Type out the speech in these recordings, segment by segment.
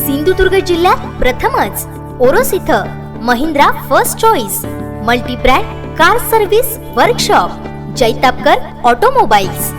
सिंधुदुर्ग जिल्ह्यात प्रथमच ओरोस इथं Mahindra first choice multibrand car service workshop Jaitapkar automobiles.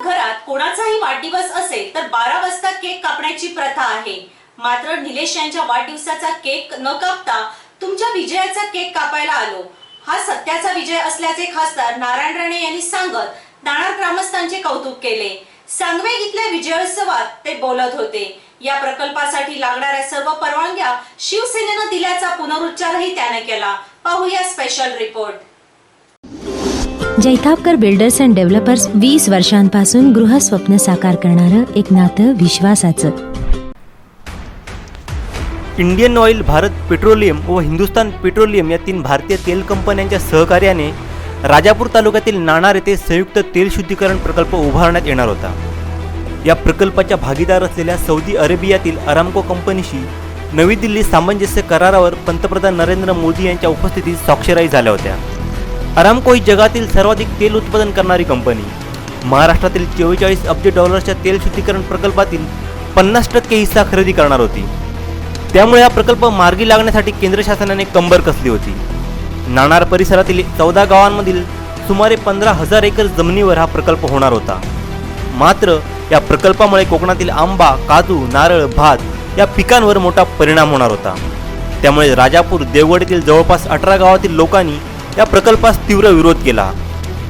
घरात कोणाचाही वाढदिवस असेल तर बारा वाजता केक कापण्याची प्रथा आहे. मात्र निलेश यांच्या वाढदिवसाचा केक न कापता तुमच्या विजयाचा केक कापायला आलो. हा सत्याचा विजय असल्याचे खासदार नारायण राणे यांनी सांगत नाणार ग्रामस्थांचे कौतुक केले. सांगवे इथल्या विजयोत्सवात ते बोलत होते. या प्रकल्पासाठी लागणाऱ्या सर्व परवानग्या शिवसेनेनं दिल्याचा पुनरुच्चारही त्याने केला. पाहूया special report Jaitapkar builders and developers वीस वर्षांपासून गृहस्वप्न साकार करणारं एक नातं विश्वासाचं. इंडियन ऑइल भारत पेट्रोलियम व हिंदुस्तान पेट्रोलियम या तीन भारतीय तेल कंपन्यांच्या सहकार्याने राजापूर तालुक्यातील नाणार येथे संयुक्त तेल शुद्धीकरण प्रकल्प उभारण्यात येणार होता. या प्रकल्पाच्या भागीदार असलेल्या सौदी अरेबियातील अरामको कंपनीशी नवी दिल्ली सामंजस्य करारावर पंतप्रधान नरेंद्र मोदी यांच्या उपस्थितीत स्वाक्षराही झाल्या होत्या. अरामको ही जगातील सर्वाधिक तेल उत्पादन करणारी कंपनी. महाराष्ट्रातील चव्वेचाळीस अब्ज डॉलर्सच्या तेल शुद्धीकरण प्रकल्पातील पन्नास टक्के हिस्सा खरेदी करणार होती. त्यामुळे हा प्रकल्प मार्गी लागण्यासाठी केंद्र शासनाने कंबर कसली होती. नाणार परिसरातील चौदा गावांमधील सुमारे पंधरा हजार एकर जमिनीवर हा प्रकल्प होणार होता. मात्र या प्रकल्पामुळे कोकणातील आंबा काजू नारळ भात या पिकांवर मोठा परिणाम होणार होता. त्यामुळे राजापूर देवगडतील जवळपास अठरा गावातील लोकांनी या प्रकल्पास तीव्र विरोध केला.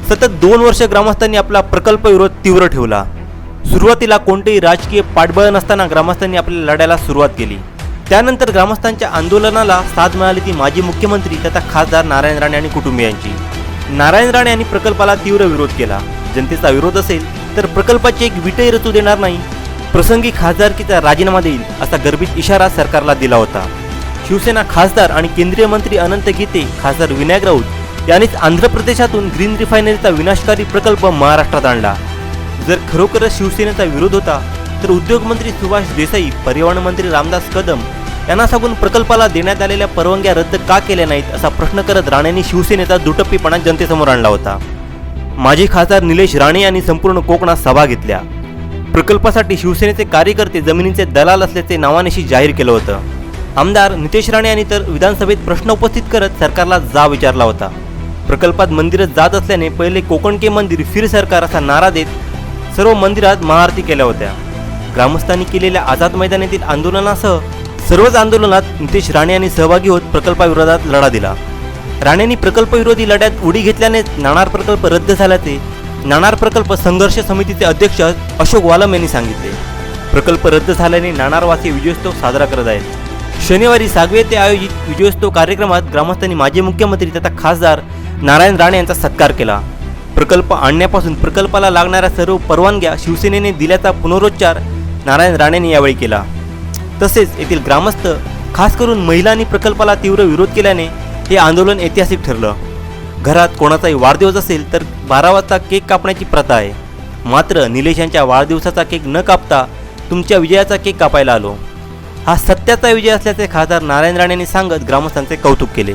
सतत दोन वर्ष ग्रामस्थांनी आपला प्रकल्प विरोध तीव्र ठेवला. सुरुवातीला कोणतेही राजकीय पाठबळ नसताना ग्रामस्थांनी आपल्या लढ्याला सुरुवात केली. त्यानंतर ग्रामस्थांच्या आंदोलनाला साथ मिळाली ती माजी मुख्यमंत्री तथा खासदार नारायण राणे आणि कुटुंबियांची. नारायण राणे यांनी प्रकल्पाला तीव्र विरोध केला. जनतेचा विरोध असेल तर प्रकल्पाची एक विटही रचू देणार नाही. प्रसंगी खासदारकीचा राजीनामा देईल असा गर्भित इशारा सरकारला दिला होता. शिवसेना खासदार आणि केंद्रीय मंत्री अनंत गीते खासदार विनायक राऊत यांनीच आंध्र प्रदेशातून ग्रीन रिफायनरीचा विनाशकारी प्रकल्प महाराष्ट्रात आणला. जर खरोखरच शिवसेनेचा विरोध होता तर उद्योगमंत्री सुभाष देसाई परिवहन मंत्री रामदास कदम यांना सांगून प्रकल्पाला देण्यात आलेल्या परवानग्या रद्द का केल्या नाहीत असा प्रश्न करत राणेंनी शिवसेनेचा दुटप्पीपणा जनतेसमोर आणला होता. माजी खासदार निलेश राणे यांनी संपूर्ण कोकणात सभा घेतल्या. प्रकल्पासाठी शिवसेनेचे कार्यकर्ते जमिनीचे दलाल असल्याचे नावानेशी जाहीर केलं होतं. आमदार नितेश राणे यांनी तर विधानसभेत प्रश्न उपस्थित करत सरकारला जा विचारला होता. प्रकल्पात मंदिरं जात असल्याने पहिले कोकणके मंदिर फिर सरकार असा नारा देत सर्व मंदिरात महाआरती केल्या होत्या. ग्रामस्थांनी केलेल्या आझाद मैदानातील आंदोलनासह सर्वच आंदोलनात नितेश राणे यांनी सहभागी होत प्रकल्पाविरोधात लढा दिला. राणेंनी प्रकल्पविरोधी लढ्यात उडी घेतल्याने नाणार प्रकल्प रद्द झाल्याचे नाणार प्रकल्प संघर्ष समितीचे अध्यक्ष अशोक वालम यांनी सांगितले. प्रकल्प रद्द झाल्याने नाणारवासी विजयोत्सव साजरा करत आहेत. शनिवारी सागवे ते आयोजित विजयोत्सव कार्यक्रमात ग्रामस्थांनी माजी मुख्यमंत्री तथा खासदार नारायण राणे यांचा सत्कार केला. प्रकल्प आणण्यापासून प्रकल्पाला लागणाऱ्या सर्व परवानग्या शिवसेनेने दिल्याचा पुनरुच्चार नारायण राणेंनी यावेळी केला. तसेच येथील ग्रामस्थ खास करून महिलांनी प्रकल्पाला तीव्र विरोध केल्याने हे आंदोलन ऐतिहासिक ठरलं. घरात कोणाचाही वाढदिवस असेल तर बारा वाजता केक कापण्याची प्रथा आहे. मात्र निलेश यांच्या वाढदिवसाचा केक न कापता तुमच्या विजयाचा केक कापायला आलो. हा सत्याचा विजय असल्याचे खासदार नारायण राणेंनी सांगत ग्रामस्थांचे कौतुक केले.